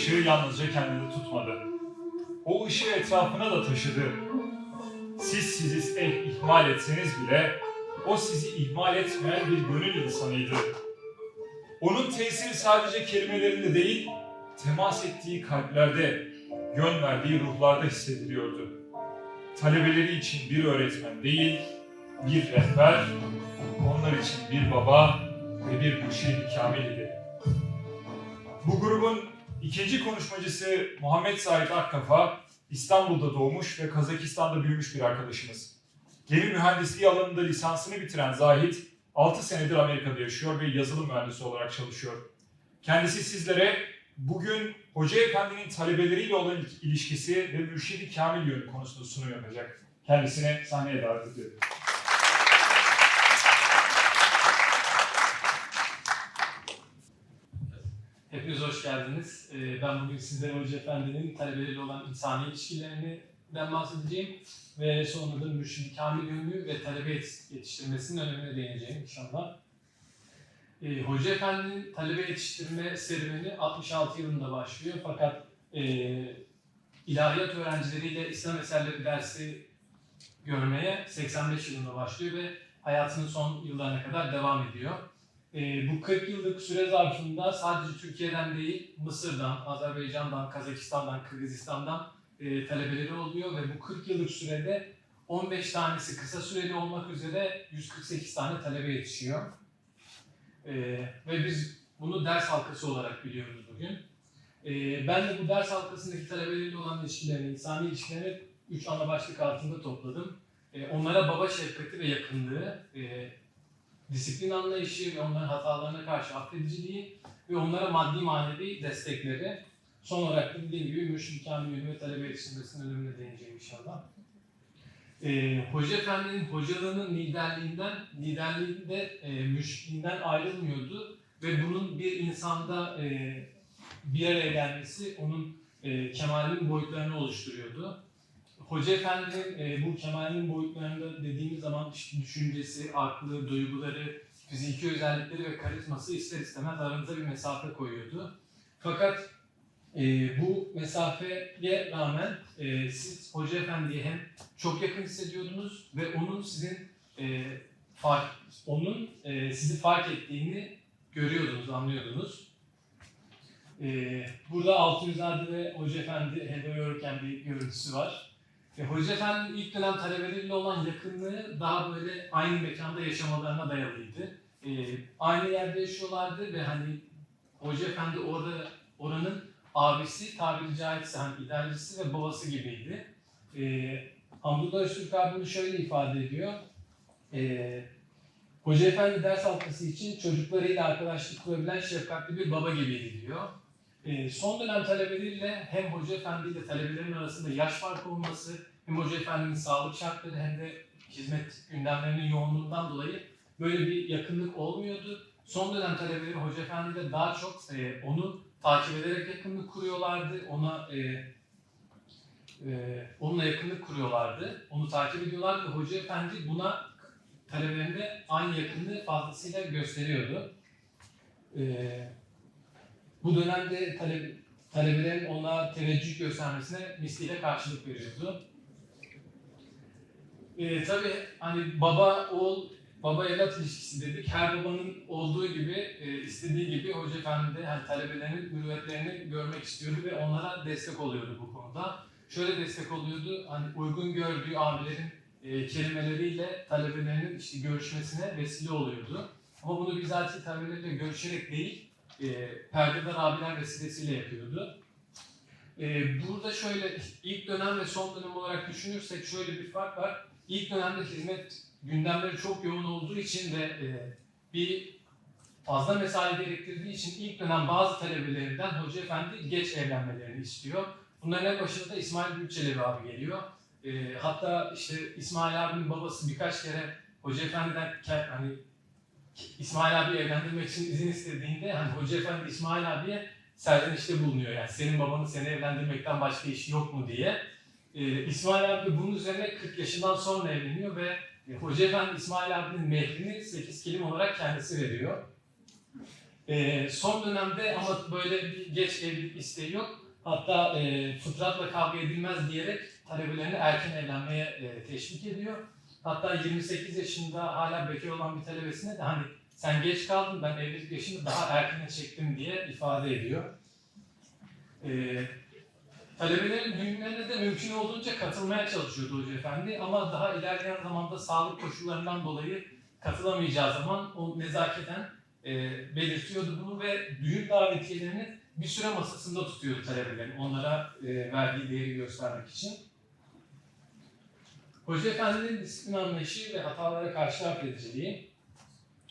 Işığı yalnızca kendini tutmadı. O ışığı etrafına da taşıdı. Siz sizi eh ihmal etseniz bile o sizi ihmal etmeyen bir gönül insanıydı. Onun tesiri sadece kelimelerinde değil, temas ettiği kalplerde, yön verdiği ruhlarda hissediliyordu. Talebeleri için bir öğretmen değil, bir rehber, onlar için bir baba ve bir mürşid-i kamil idi. Bu grubun ikinci konuşmacısı Muhammed Said Akkafa, İstanbul'da doğmuş ve Kazakistan'da büyümüş bir arkadaşımız. Gemi mühendisliği alanında lisansını bitiren Zahit, 6 senedir Amerika'da yaşıyor ve yazılım mühendisi olarak çalışıyor. Kendisi sizlere bugün Hoca Efendi'nin talebeleriyle olan ilişkisi ve mürşidi kamil yönü konusunda sunum yapacak. Kendisine sahneye davet ediyorum. Hepiniz hoş geldiniz. Ee, Ben bugün sizlere Hoca Efendi'nin talebeleriyle olan insani ilişkilerinden bahsedeceğim. Ve sonra da mürşid kamil yönü ve talebe yetiş- yetiştirmesinin önemine değineceğim inşallah. Ee, Hoca Efendi'nin talebe yetiştirme serüveni 66 yılında başlıyor. Fakat e, ilahiyat öğrencileriyle İslam eserleri dersi görmeye 85 yılında başlıyor ve hayatının son yıllarına kadar devam ediyor. Ee, bu 40 yıllık süre zarfında sadece Türkiye'den değil, Mısır'dan, Azerbaycan'dan, Kazakistan'dan, Kırgızistan'dan e, talebeleri oluyor ve bu 40 yıllık sürede 15 tanesi kısa süreli olmak üzere 148 tane talebe yetişiyor. Ee, ve biz bunu ders halkası olarak biliyoruz bugün. Ee, ben de bu ders halkasındaki talebeleriyle olan ilişkilerini, insani ilişkilerini 3 ana başlık altında topladım. Ee, onlara baba şefkati ve yakınlığı, e, disiplin anlayışı ve onların hatalarına karşı affediciliği ve onlara maddi manevi destekleri. Son olarak dediğim gibi mürşid kamil ve talebe yetiştirmesinin önemine değineceğim inşallah. Ee, Hoca Efendi'nin hocalığının liderliğinden, liderliğinde e, mürşidinden ayrılmıyordu ve bunun bir insanda e, bir araya gelmesi onun e, kemalinin boyutlarını oluşturuyordu. Hoca Efendi'nin e, bu kemalinin boyutlarında dediğimiz zaman işte düşüncesi, aklı, duyguları, fiziki özellikleri ve karizması ister istemez aranıza bir mesafe koyuyordu. Fakat e, bu mesafeye rağmen e, siz Hoca Efendi'ye hem çok yakın hissediyordunuz ve onun sizin e, fark, onun e, sizi fark ettiğini görüyordunuz, anlıyordunuz. E, burada Altınizade ve Hoca Efendi helva yoğururken bir görüntüsü var. E, Hoca Efendi'nin ilk dönem talebeleriyle olan yakınlığı daha böyle aynı mekanda yaşamalarına dayalıydı. E, aynı yerde yaşıyorlardı ve hani Hoca Efendi orada oranın abisi tabiri caizse hani idarecisi ve babası gibiydi. E, Hamdullah Öztürk abi bunu şöyle ifade ediyor. E, Hoca Efendi ders halkası için çocuklarıyla arkadaşlık kurabilen şefkatli bir baba gibiydi diyor. E, son dönem talebeleriyle hem Hoca Efendi ile talebelerin arasında yaş farkı olması, hem Hoca Efendi'nin sağlık şartları hem de hizmet gündemlerinin yoğunluğundan dolayı böyle bir yakınlık olmuyordu. Son dönem talebeleri Hoca Efendi daha çok e, onu takip ederek yakınlık kuruyorlardı. Ona e, e, onunla yakınlık kuruyorlardı. Onu takip ediyorlardı Hoca Efendi buna talebelerinde aynı yakınlığı fazlasıyla gösteriyordu. E, bu dönemde talebe, talebelerin ona teveccüh göstermesine misliyle karşılık veriyordu. Ee, tabii hani baba oğul baba evlat ilişkisi dedik. Her babanın olduğu gibi e, istediği gibi Hoca Efendi de hani talebelerinin mürüvvetlerini görmek istiyordu ve onlara destek oluyordu bu konuda. Şöyle destek oluyordu. Hani uygun gördüğü abilerin e, kelimeleriyle talebelerinin işte görüşmesine vesile oluyordu. Ama bunu bizatihi talebeleriyle görüşerek değil, e, perdedar abiler vesilesiyle yapıyordu. E, burada şöyle ilk dönem ve son dönem olarak düşünürsek şöyle bir fark var. İlk dönemde hizmet gündemleri çok yoğun olduğu için ve e, bir fazla mesai gerektirdiği için ilk dönem bazı talebelerinden Hoca Efendi geç evlenmelerini istiyor. Bunların en başında da İsmail Büyükçelebi abi geliyor. E, hatta işte İsmail abinin babası birkaç kere Hoca Efendi'den hani İsmail abi evlendirmek için izin istediğinde hani Hoca Efendi İsmail abiye serzenişte bulunuyor. Yani senin babanın seni evlendirmekten başka işi yok mu diye. Ee, İsmail abi bunun üzerine 40 yaşından sonra evleniyor ve Hoca Efendi İsmail abinin mehrini 8 kilim olarak kendisi veriyor. E, son dönemde ama böyle bir geç evlilik isteği yok. Hatta e, fıtratla kavga edilmez diyerek talebelerini erken evlenmeye e, teşvik ediyor. Hatta 28 yaşında hala bekar olan bir talebesine de hani sen geç kaldın ben evlilik yaşını daha erkene çektim diye ifade ediyor. E, talebelerin düğünlerine de mümkün olduğunca katılmaya çalışıyordu Hoca Efendi ama daha ilerleyen zamanda sağlık koşullarından dolayı katılamayacağı zaman o nezaketen e, belirtiyordu bunu ve düğün davetiyelerini bir süre masasında tutuyordu talebelerin onlara e, verdiği değeri göstermek için. Hoca Efendi'nin disiplin anlayışı ve hatalara karşı affediciliği.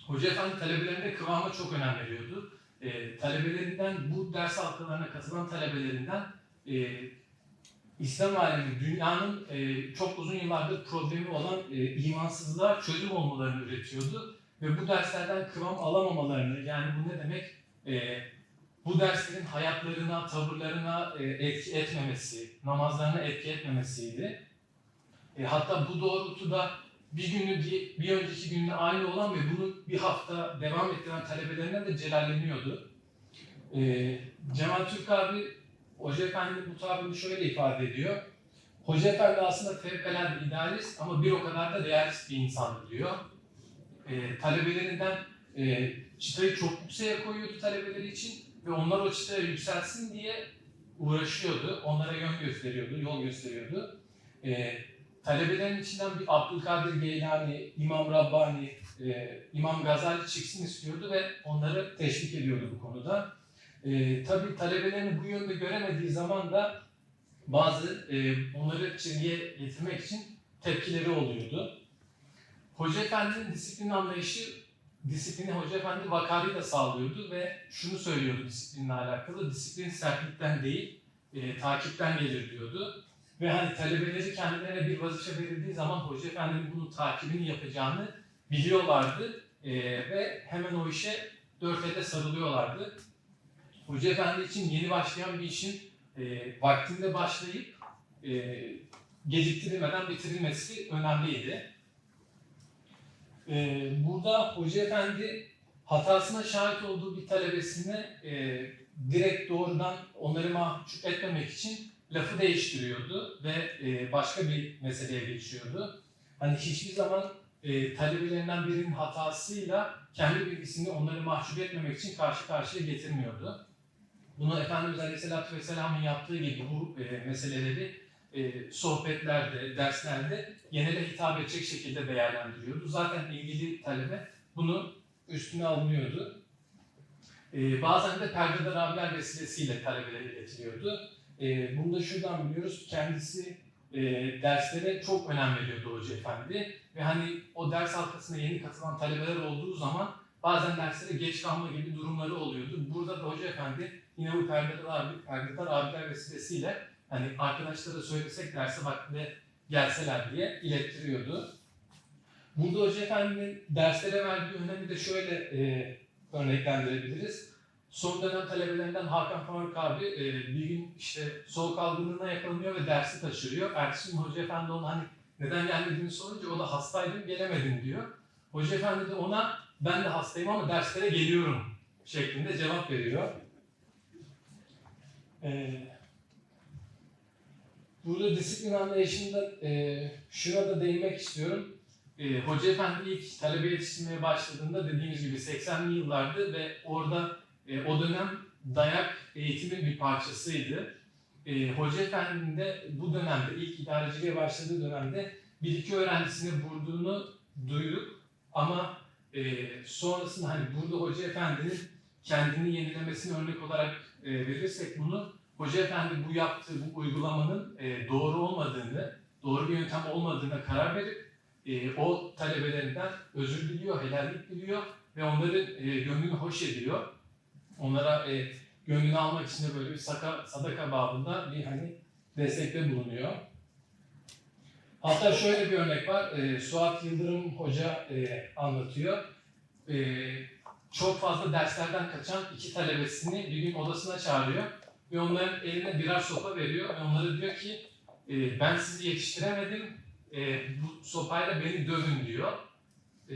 Hoca Efendi talebelerine kıvama çok önem veriyordu. E, talebelerinden, bu ders halkalarına katılan talebelerinden e, İslam alemi, dünyanın e, çok uzun yıllardır problemi olan e, imansızlığa çözüm olmalarını üretiyordu. Ve bu derslerden kıvam alamamalarını, yani bu ne demek? E, bu derslerin hayatlarına, tavırlarına e, etki etmemesi, namazlarına etki etmemesiydi. E, hatta bu doğrultuda bir günü di- bir önceki günle aynı olan ve bunu bir hafta devam ettiren talebelerine de celalleniyordu. E, Cemal Türk abi Hoca Efendi bu tabirini şöyle ifade ediyor. Hoca Efendi aslında fevkalade idealist ama bir o kadar da realist bir insandı diyor. E, talebelerinden e, çıtayı çok yükseğe koyuyordu talebeleri için ve onlar o çıtaya yükselsin diye uğraşıyordu. Onlara yön gösteriyordu, yol gösteriyordu. E, talebelerin içinden bir Abdülkadir Geylani, İmam Rabbani, e, İmam Gazali çıksın istiyordu ve onları teşvik ediyordu bu konuda. E, tabii talebelerini bu yönde göremediği zaman da bazı e, onları çizgiye getirmek için tepkileri oluyordu. Hoca Efendi'nin disiplin anlayışı, disiplini Hoca Efendi vakarıyla sağlıyordu ve şunu söylüyordu disiplinle alakalı, disiplin sertlikten değil, e, takipten gelir diyordu. Ve hani talebeleri kendilerine bir vazife verildiği zaman Hoca Efendi'nin bunun takibini yapacağını biliyorlardı e, ve hemen o işe dört elle sarılıyorlardı. Hoca Efendi için yeni başlayan bir işin e, vaktinde başlayıp e, geciktirilmeden bitirilmesi önemliydi. E, burada Hoca Efendi hatasına şahit olduğu bir talebesine e, direkt doğrudan onları mahcup etmemek için lafı değiştiriyordu ve e, başka bir meseleye geçiyordu. Hani hiçbir zaman e, talebelerinden birinin hatasıyla kendi bilgisini onları mahcup etmemek için karşı karşıya getirmiyordu. Bunu Efendimiz Aleyhisselatü Vesselam'ın yaptığı gibi bu e, meseleleri e, sohbetlerde, derslerde genele hitap edecek şekilde değerlendiriyordu. Zaten ilgili talebe bunu üstüne alınıyordu. E, bazen de perdedar abiler vesilesiyle talebelere iletiliyordu. E, bunu da şuradan biliyoruz, kendisi e, derslere çok önem veriyordu Hoca Efendi. Ve hani o ders halkasına yeni katılan talebeler olduğu zaman bazen derslere geç kalma gibi durumları oluyordu. Burada da Hoca Efendi yine bu perdedar, abi, perdedar abiler vesilesiyle hani arkadaşlara söylesek derse vaktinde gelseler diye ilettiriyordu. Burada Hoca Efendi'nin derslere verdiği önemi de şöyle e, örneklendirebiliriz. Son dönem talebelerinden Hakan Faruk abi e, bir gün işte soğuk algınlığına yakalanıyor ve dersi kaçırıyor. Ertesi gün Hoca Efendi ona hani neden gelmediğini sorunca o da hastaydım gelemedim diyor. Hoca Efendi de ona ben de hastayım ama derslere geliyorum şeklinde cevap veriyor. Ee, burada disiplin anlayışında e, şuna da değinmek istiyorum. E, Hoca Efendi ilk talebe yetiştirmeye başladığında dediğimiz gibi 80'li yıllardı ve orada e, o dönem dayak eğitimin bir parçasıydı. E, Hoca Efendi'nin de bu dönemde ilk idareciliğe başladığı dönemde bir iki öğrencisini vurduğunu duyduk ama e, sonrasında hani burada Hoca Efendi'nin kendini yenilemesini örnek olarak e, verirsek bunu Hoca Efendi bu yaptığı bu uygulamanın e, doğru olmadığını, doğru bir yöntem olmadığına karar verip e, o talebelerinden özür diliyor, helallik diliyor ve onların e, gönlünü hoş ediyor. Onlara e, gönlünü almak için de böyle bir saka, sadaka babında bir hani destekte bulunuyor. Hatta şöyle bir örnek var. E, Suat Yıldırım Hoca e, anlatıyor. E, çok fazla derslerden kaçan iki talebesini bir gün odasına çağırıyor ve onların eline birer sopa veriyor ve onlara diyor ki e, ben sizi yetiştiremedim, e, bu sopayla beni dövün diyor. E,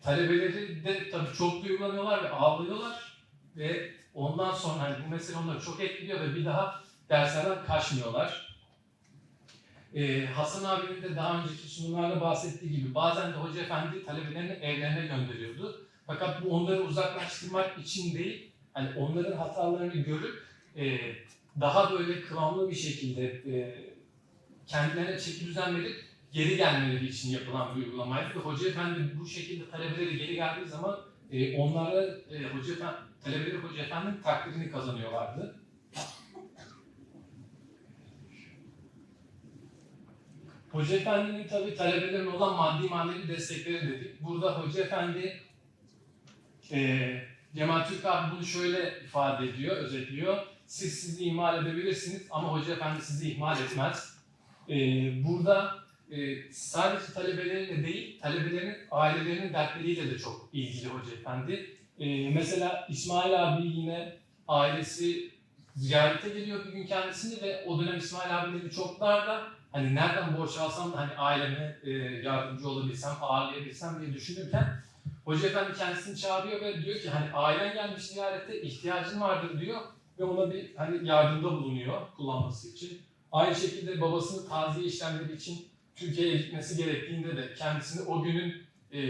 talebeleri de tabii çok duygulanıyorlar ve ağlıyorlar ve ondan sonra hani bu mesele onları çok etkiliyor ve bir daha derslerden kaçmıyorlar. Ee, Hasan abinin de daha önceki sunumlarda bahsettiği gibi bazen de hoca efendi talebelerini evlerine gönderiyordu. Fakat bu onları uzaklaştırmak için değil, hani onların hatalarını görüp e, daha böyle kıvamlı bir şekilde e, kendilerine çeki düzen verip geri gelmeleri için yapılan bir uygulamaydı. Ve Hoca Efendi bu şekilde talebeleri geri geldiği zaman e, onlara e, Hoca Efendi, talebeleri Hoca Efendi'nin takdirini kazanıyorlardı. Hoca Efendi'nin tabi talebelerine olan maddi manevi destekleri dedik. Burada Hoca Efendi e, Cemal Türk abi bunu şöyle ifade ediyor, özetliyor. Siz sizi ihmal edebilirsiniz ama Hoca Efendi sizi ihmal etmez. E, burada e, sadece talebeleriyle değil, talebelerin ailelerinin dertleriyle de çok ilgili Hoca Efendi. E, mesela İsmail abi yine ailesi ziyarete geliyor bir gün kendisini ve o dönem İsmail abinin evi çok darda. Hani nereden borç alsam da hani aileme e, yardımcı olabilsem, ağırlayabilsem diye düşünürken Hoca Efendi kendisini çağırıyor ve diyor ki hani ailen gelmiş ziyarete ihtiyacın vardır diyor ve ona bir hani yardımda bulunuyor kullanması için. Aynı şekilde babasının taziye işlemleri için Türkiye'ye gitmesi gerektiğinde de kendisini o günün e,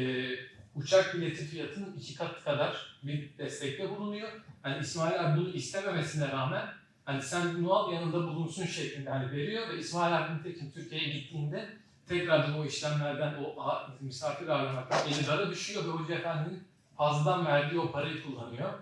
uçak bileti fiyatının iki katı kadar bir destekte bulunuyor. Hani İsmail abi bunu istememesine rağmen hani sen bunu al yanında bulunsun şeklinde hani veriyor ve İsmail abi nitekim Türkiye'ye gittiğinde tekrardan o işlemlerden o misafir ağırlamaktan eli dara düşüyor ve Hoca Efendi'nin fazladan verdiği o parayı kullanıyor.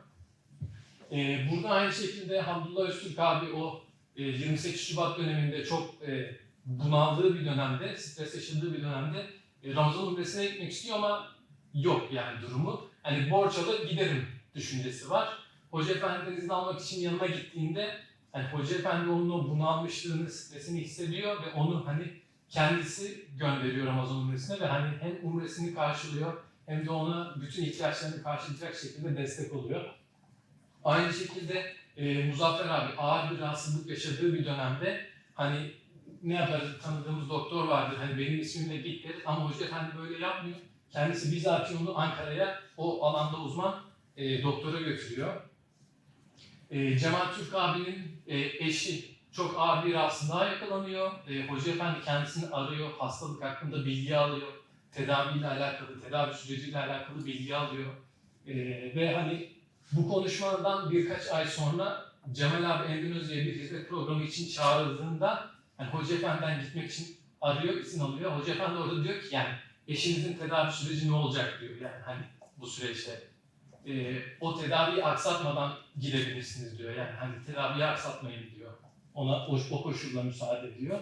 Ee, burada aynı şekilde Hamdullah Öztürk abi o e, 28 Şubat döneminde çok e, bunaldığı bir dönemde, stres yaşadığı bir dönemde e, Ramazan Umresi'ne gitmek istiyor ama yok yani durumu. Hani borç alır giderim düşüncesi var. Hoca Efendi'den izin almak için yanına gittiğinde hani Hoca Efendi onun o bunalmışlığını, stresini hissediyor ve onu hani kendisi gönderiyor Ramazan Umresi'ne ve hani hem umresini karşılıyor hem de ona bütün ihtiyaçlarını karşılayacak şekilde destek oluyor. Aynı şekilde e, Muzaffer abi ağır bir rahatsızlık yaşadığı bir dönemde hani ne yaparız tanıdığımız doktor vardır hani benim ismimle git deriz ama Hoca Efendi böyle yapmıyor. Kendisi bizzat onu Ankara'ya o alanda uzman e, doktora götürüyor. E, Cemal Türk abinin e, eşi çok ağır bir rahatsızlığa yakalanıyor. E, Hoca Efendi kendisini arıyor, hastalık hakkında bilgi alıyor. Tedaviyle alakalı, tedavi süreciyle alakalı bilgi alıyor. E, ve hani bu konuşmadan birkaç ay sonra Cemal abi Endonezya'ya bir hizmet programı için çağrıldığında hani Hoca Efendi'den gitmek için arıyor, izin alıyor. Hoca Efendi orada diyor ki yani eşinizin tedavi süreci ne olacak diyor yani hani bu süreçte. E, o tedaviyi aksatmadan gidebilirsiniz diyor. Yani hani tedaviyi aksatmayın diyor. Ona o, o koşulla müsaade ediyor.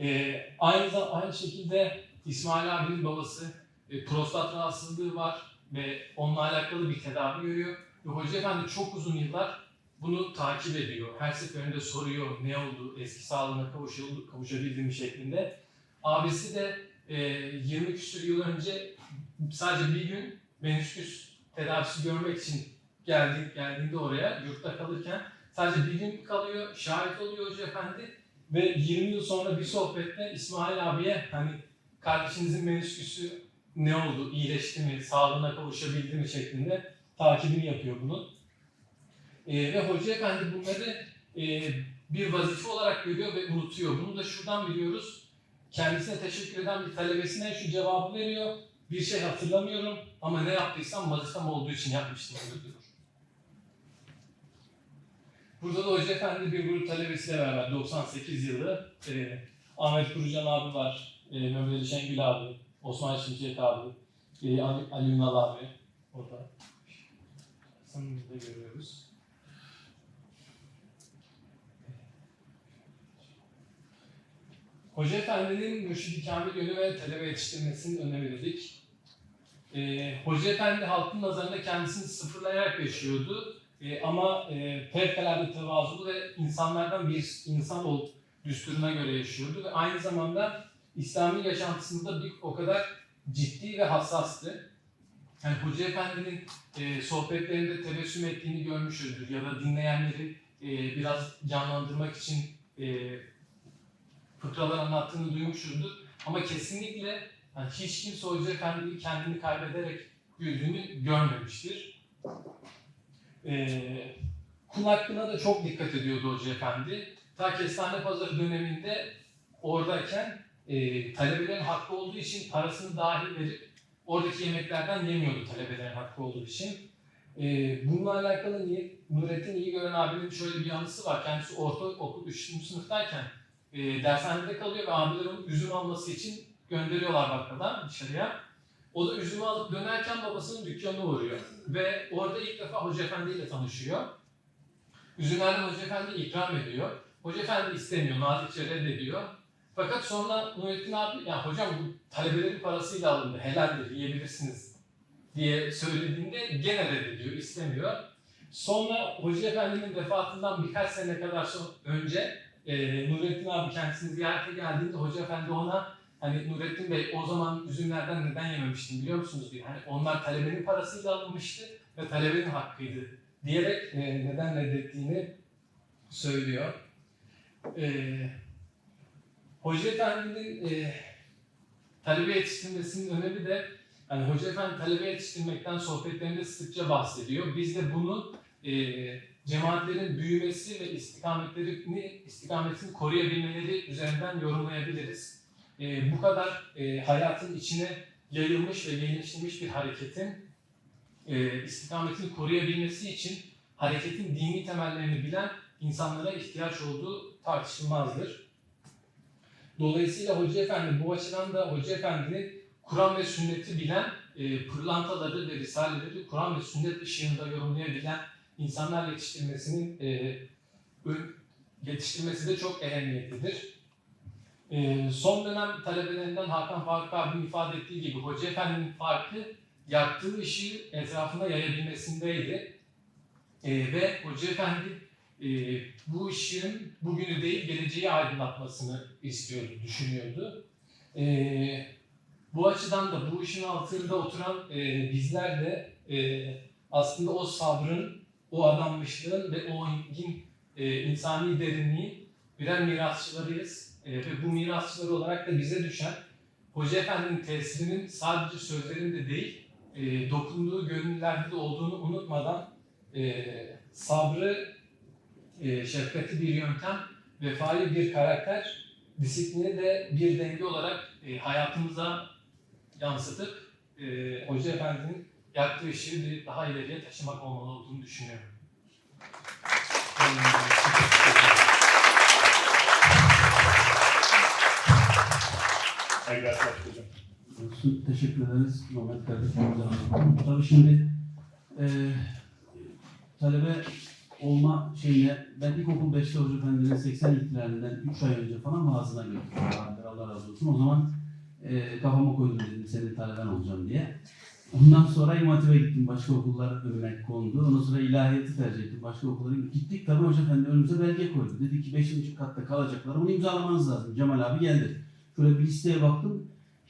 E, aynı aynı şekilde İsmail abinin babası e, prostat rahatsızlığı var ve onunla alakalı bir tedavi görüyor. Ve Hoca Efendi çok uzun yıllar bunu takip ediyor. Her seferinde soruyor ne oldu, eski sağlığına kavuşuldu, kavuşabildi mi şeklinde. Abisi de e, 20 küsur yıl önce sadece bir gün menüsküs tedavisi görmek için geldi, geldiğinde oraya yurtta kalırken sadece bir gün kalıyor, şahit oluyor Hoca Efendi ve 20 yıl sonra bir sohbette İsmail abiye hani kardeşinizin menüsküsü ne oldu, iyileşti mi, sağlığına kavuşabildi mi şeklinde takibini yapıyor bunun. Ee, ve Hoca Efendi bunları e, bir vazife olarak görüyor ve unutuyor. Bunu da şuradan biliyoruz. Kendisine teşekkür eden bir talebesine şu cevabı veriyor. Bir şey hatırlamıyorum ama ne yaptıysam vazifem olduğu için yapmıştım diyor. Burada da Hoca Efendi bir grup talebesiyle beraber 98 yılı e, Ahmet Kurucan abi var, e, Mehmet Şengül abi, Osman Şimşek abi, e, Ali, Ali Ünal abi orada. Sanırım da görüyoruz. Hoca Efendi'nin mürşidi kamil yönü ve talebe yetiştirmesinin önemi dedik. Ee, Hoca Efendi halkın nazarında kendisini sıfırlayarak yaşıyordu. Ee, ama e, fevkalade tevazulu ve insanlardan bir insan ol düsturuna göre yaşıyordu. Ve aynı zamanda İslami yaşantısında bir o kadar ciddi ve hassastı. Yani Hoca Efendi'nin e, sohbetlerinde tebessüm ettiğini görmüşüzdür ya da dinleyenleri e, biraz canlandırmak için e, fıkralar anlattığını duymuşuzdur. Ama kesinlikle yani hiç kimse Hoca Efendi'yi kendini kaybederek güldüğünü görmemiştir. Ee, kul hakkına da çok dikkat ediyordu Hoca Efendi. Ta Kestane Pazarı döneminde oradayken e, talebelerin hakkı olduğu için parasını dahil verip oradaki yemeklerden yemiyordu talebelerin hakkı olduğu için. E, bununla alakalı Nurettin İyi Gören abinin şöyle bir anısı var. Kendisi ortaokul 3. sınıftayken e, dershanede kalıyor ve abiler onun üzüm alması için gönderiyorlar bakkaldan dışarıya. O da üzümü alıp dönerken babasının dükkanına uğruyor. Ve orada ilk defa Hoca Efendi ile tanışıyor. Üzümlerden Hoca Efendi ikram ediyor. Hoca Efendi istemiyor, nazikçe reddediyor. Fakat sonra Nurettin abi, ya hocam bu talebelerin parasıyla alındı, helaldir, yiyebilirsiniz diye söylediğinde gene reddediyor, istemiyor. Sonra Hoca Efendi'nin vefatından birkaç sene kadar önce e, Nurettin abi kendisini ziyarete geldiğinde Hoca Efendi ona hani Nurettin Bey o zaman üzümlerden neden yememiştin biliyor musunuz diyor. Hani onlar talebenin parasıyla alınmıştı ve talebenin hakkıydı diyerek e, neden reddettiğini söylüyor. E, Hoca Efendi'nin e, talebe yetiştirmesinin önemi de yani Hoca Efendi talebe yetiştirmekten sohbetlerinde sıkça bahsediyor. Biz de bunu e, cemaatlerin büyümesi ve istikametlerini, istikametini koruyabilmeleri üzerinden yorumlayabiliriz. E, bu kadar e, hayatın içine yayılmış ve genişlemiş bir hareketin e, istikametini koruyabilmesi için hareketin dini temellerini bilen insanlara ihtiyaç olduğu tartışılmazdır. Dolayısıyla Hoca Efendi bu açıdan da Hoca Efendi'nin Kur'an ve sünneti bilen, e, pırlantaları ve risaleleri Kur'an ve sünnet ışığında yorumlayabilen insanlar yetiştirmesinin e, yetiştirmesi de çok ehemmiyetlidir. E, son dönem talebelerinden Hakan Faruk abinin ifade ettiği gibi Hoca Efendi'nin farkı yaktığı ışığı etrafına yayabilmesindeydi. E, ve Hoca Efendi e, bu ışığın bugünü değil geleceği aydınlatmasını istiyordu, düşünüyordu. E, bu açıdan da bu işin altında oturan e, bizler de e, aslında o sabrın, o adanmışlığın ve o engin e, insani derinliğin birer mirasçılarıyız. E, ve bu mirasçılar olarak da bize düşen Hoca Efendi'nin tesirinin sadece sözlerinde değil, e, dokunduğu gönüllerde de olduğunu unutmadan e, sabrı, e, şefkati bir yöntem, vefayı bir karakter, disiplini de bir denge olarak e, hayatımıza yansıtıp e, Hoca Efendi'nin yaktığı ışığı bir daha ileriye taşımak olmalı olduğunu düşünüyorum. Saygılar Hocam. Teşekkür ederiz Mehmet kardeşimize. Tabii şimdi e, talebe olma şeyine ben ilkokul 5'te Hoca Efendi'nin 80 ihtilalinden 3 ay önce falan vaazına götürdüm. Allah razı olsun. O zaman e, kafama koydum dedim senin taleben olacağım diye. Ondan sonra İmam gittim. Başka okullar önüme kondu. Ondan sonra ilahiyatı tercih ettim. Başka okullara gittik. Tabii Hoca Efendi önümüze belge koydu. Dedi ki 5. katta kalacaklar. Bunu imzalamanız lazım. Cemal abi geldi. Şöyle bir listeye baktım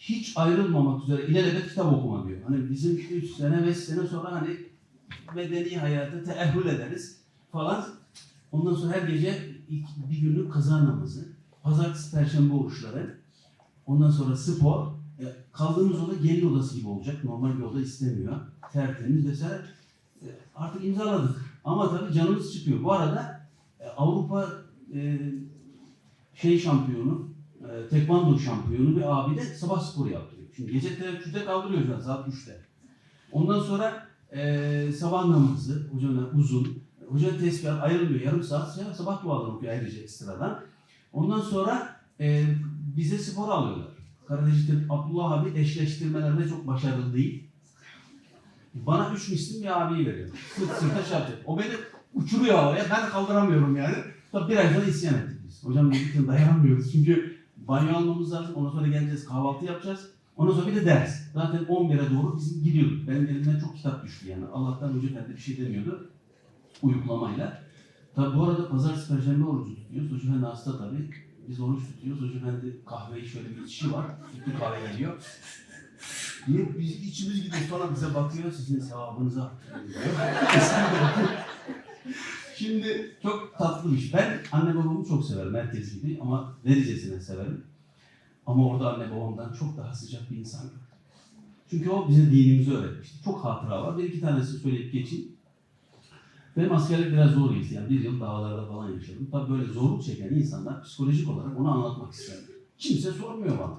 hiç ayrılmamak üzere ilelebet kitap okuma diyor. Hani bizim 3 sene 5 sene sonra hani medeni hayata teehhül ederiz falan. Ondan sonra her gece bir günlük kaza namazı, pazartesi perşembe oruçları, ondan sonra spor, kaldığımız oda gelin odası gibi olacak. Normal bir oda istemiyor. Tertemiz vesaire. Artık imzaladık. Ama tabii canımız çıkıyor. Bu arada e, Avrupa e, şey şampiyonu, e, tekvando şampiyonu bir abi de sabah sporu yaptırıyor. Şimdi gece teheccüde kaldırıyor an saat 3'te. Ondan sonra e, sabah namazı, hocanın uzun, hocanın tesbihat ayrılmıyor yarım saat sabah duaları okuyor ayrıca ekstradan. Ondan sonra e, bize spor alıyorlar. Karateci Abdullah abi eşleştirmelerde çok başarılı değil. Bana üç mislim bir abiyi veriyor. Sırt sırta yapacak. O beni uçuruyor havaya. Ben kaldıramıyorum yani. Tabii bir ay sonra isyan ettik biz. Hocam dedik dayanamıyoruz. Çünkü banyo almamız lazım. Ondan sonra geleceğiz kahvaltı yapacağız. Ondan sonra bir de ders. Zaten 11'e doğru bizim gidiyorduk. Benim elimden çok kitap düştü yani. Allah'tan hoca efendi bir şey demiyordu. Uyuklamayla. Tabi bu arada pazartesi perşembe orucu tutuyoruz. Hoca efendi hasta tabii. Biz oruç tutuyoruz. Hoca efendi kahveyi şöyle bir içişi var. Sütlü kahve geliyor. Diye biz içimiz gidiyor falan bize bakıyor. Sizin sevabınıza. Şimdi çok tatlı bir iş. Ben anne babamı çok severim herkes gibi ama derecesine severim. Ama orada anne babamdan çok daha sıcak bir insan. Çünkü o bize dinimizi öğretmişti. Çok hatıra var. Bir iki tanesini söyleyip geçeyim. Benim askerlik biraz zor geçti. Yani bir yıl dağlarda falan yaşadım. Tabii böyle zorluk çeken insanlar psikolojik olarak onu anlatmak ister. Kimse sormuyor bana.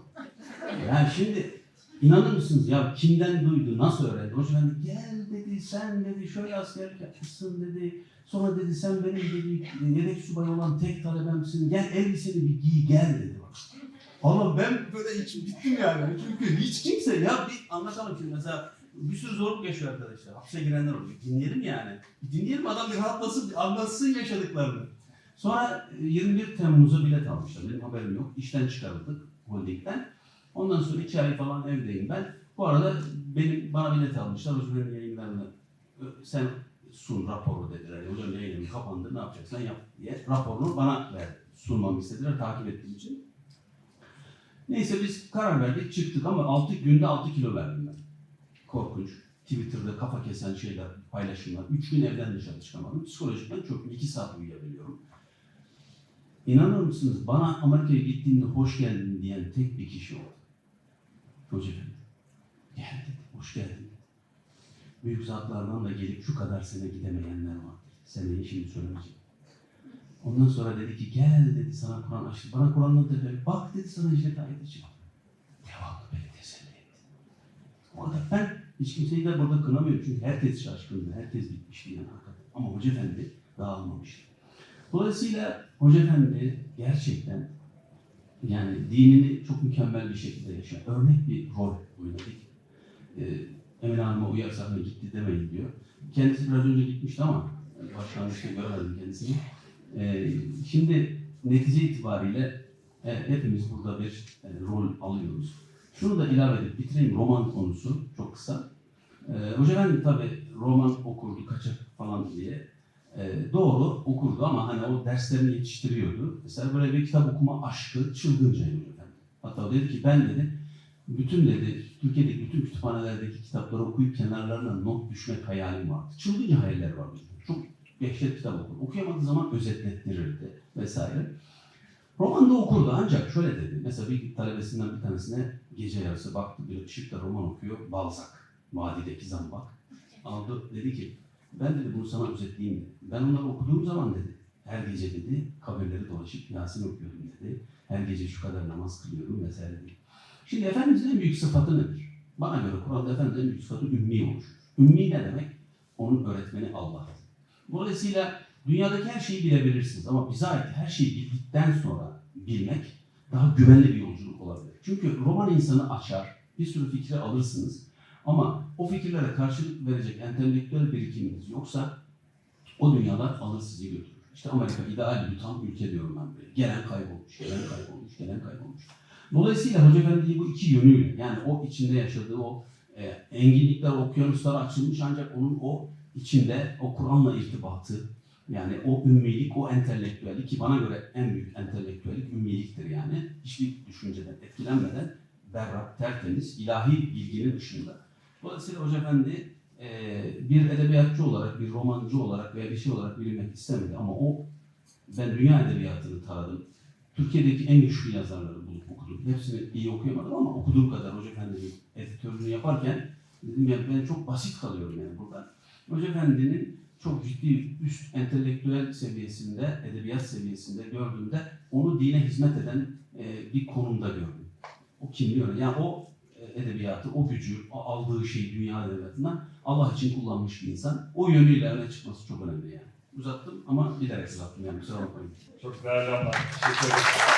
Yani şimdi inanır mısınız ya kimden duydu, nasıl öğrendi? Hocam dedi, gel dedi, sen dedi, şöyle askerlik yapmışsın dedi. Sonra dedi sen benim dedi yedek subay olan tek talebemsin. Gel elbiseni bir giy gel dedi bak. Ama ben böyle hiç bittim yani. Çünkü hiç kimse ya bir anlatalım şimdi mesela bir sürü zorluk yaşıyor arkadaşlar. Hapse girenler oluyor. Dinleyelim yani. Dinleyelim adam bir rahatlasın, anlatsın yaşadıklarını. Sonra e, 21 Temmuz'a bilet almışlar. Benim haberim yok. İşten çıkarıldık holdingden. Ondan sonra iki ay falan evdeyim ben. Bu arada benim bana bilet almışlar. Hocam yayınlarını e, sen sun raporu dediler. Hocam yayınım kapandı ne yapacaksan yap diye. Raporunu bana ver. Sunmamı istediler takip ettiğim için. Neyse biz karar verdik çıktık ama 6 günde 6 kilo verdim ben. Korkunç. Twitter'da kafa kesen şeyler, paylaşımlar. 3 gün evden dışarı çıkamadım. Psikolojikten çok 2 saat uyuyabiliyorum. İnanır mısınız bana Amerika'ya gittiğimde hoş geldin diyen tek bir kişi oldu. Hoca efendi. Gel dedi, hoş geldin. Büyük zatlardan da gelip şu kadar sene gidemeyenler var. Seneyi şimdi söylemeyeceğim. Ondan sonra dedi ki gel dedi sana Kur'an açtı. Bana Kur'an'ın dedi bak dedi sana işte ayeti çıktı. Devamlı beni teselli etti. Orada ben hiç kimseyi de burada kınamıyorum çünkü herkes şaşkındı, herkes bitmişti yani hakikaten. Ama Hoca Efendi dağılmamıştı. Dolayısıyla Hoca Efendi gerçekten yani dinini çok mükemmel bir şekilde yaşıyor. Örnek bir rol oynadık. Ee, Emine Hanım'a uyarsak mı gitti demeyin diyor. Kendisi biraz önce gitmişti ama başlangıçta göremedim kendisini. Ee, şimdi netice itibariyle e, hepimiz burada bir e, rol alıyoruz. Şunu da ilave edip bitireyim roman konusu çok kısa. Hoca ben tabii roman okurdu kaçak falan diye. Ee, doğru okurdu ama hani o derslerini yetiştiriyordu. Mesela böyle bir kitap okuma aşkı çılgıncaydı efendim. Hatta dedi ki ben dedi bütün dedi Türkiye'deki bütün kütüphanelerdeki kitapları okuyup kenarlarına not düşmek hayalim vardı. Çılgınca hayaller vardı. Çok dehşet kitap okur. Okuyamadığı zaman özetlettirirdi vesaire. Roman da okurdu ancak şöyle dedi. Mesela bir talebesinden bir tanesine gece yarısı baktı bir ışıkta roman okuyor. Balzac, Vadideki Zambak. Aldı dedi ki ben dedi bunu sana özetleyeyim dedi. Ben onları okuduğum zaman dedi her gece dedi kabirleri dolaşıp Yasin okuyordum dedi. Her gece şu kadar namaz kılıyorum vesaire dedi. Şimdi Efendimizin en büyük sıfatı nedir? Bana göre Kur'an'da Efendimizin en büyük sıfatı ümmi oluşur. Ümmi ne demek? Onun öğretmeni Allah. Dolayısıyla dünyadaki her şeyi bilebilirsiniz ama bize ait her şeyi bildikten sonra bilmek daha güvenli bir yolculuk olabilir. Çünkü roman insanı açar, bir sürü fikri alırsınız ama o fikirlere karşılık verecek entelektüel birikiminiz yoksa o dünyalar alır sizi götürür. İşte Amerika ideal bir tam ülke diyorum ben böyle. Gelen kaybolmuş, gelen kaybolmuş, gelen kaybolmuş. Dolayısıyla Hoca Efendi'yi bu iki yönüyle yani o içinde yaşadığı o e, enginlikler, okyanuslar açılmış ancak onun o içinde o Kur'an'la irtibatı yani o ümmilik, o entelektüellik ki bana göre en büyük entelektüellik ümmiliktir yani. Hiçbir düşünceden etkilenmeden berrak, tertemiz, ilahi bilginin dışında. Dolayısıyla Hoca Efendi e, bir edebiyatçı olarak, bir romancı olarak veya bir şey olarak bilinmek istemedi ama o ben dünya edebiyatını taradım. Türkiye'deki en güçlü yazarları bulup okudum. Hepsini iyi okuyamadım ama okuduğum kadar Hoca Efendi'nin editörlüğünü yaparken dedim ya ben çok basit kalıyorum yani burada. Hoca Efendi'nin çok ciddi üst entelektüel seviyesinde, edebiyat seviyesinde gördüğümde onu dine hizmet eden e, bir konumda gördüm. O kimliği öyle. Yani o edebiyatı, o gücü, o aldığı şeyi dünya edebiyatından Allah için kullanmış bir insan. O yönüyle öne çıkması çok önemli yani. Uzattım ama bilerek uzattım yani kusura bakmayın. Çok değerli anlar. Teşekkür ederim.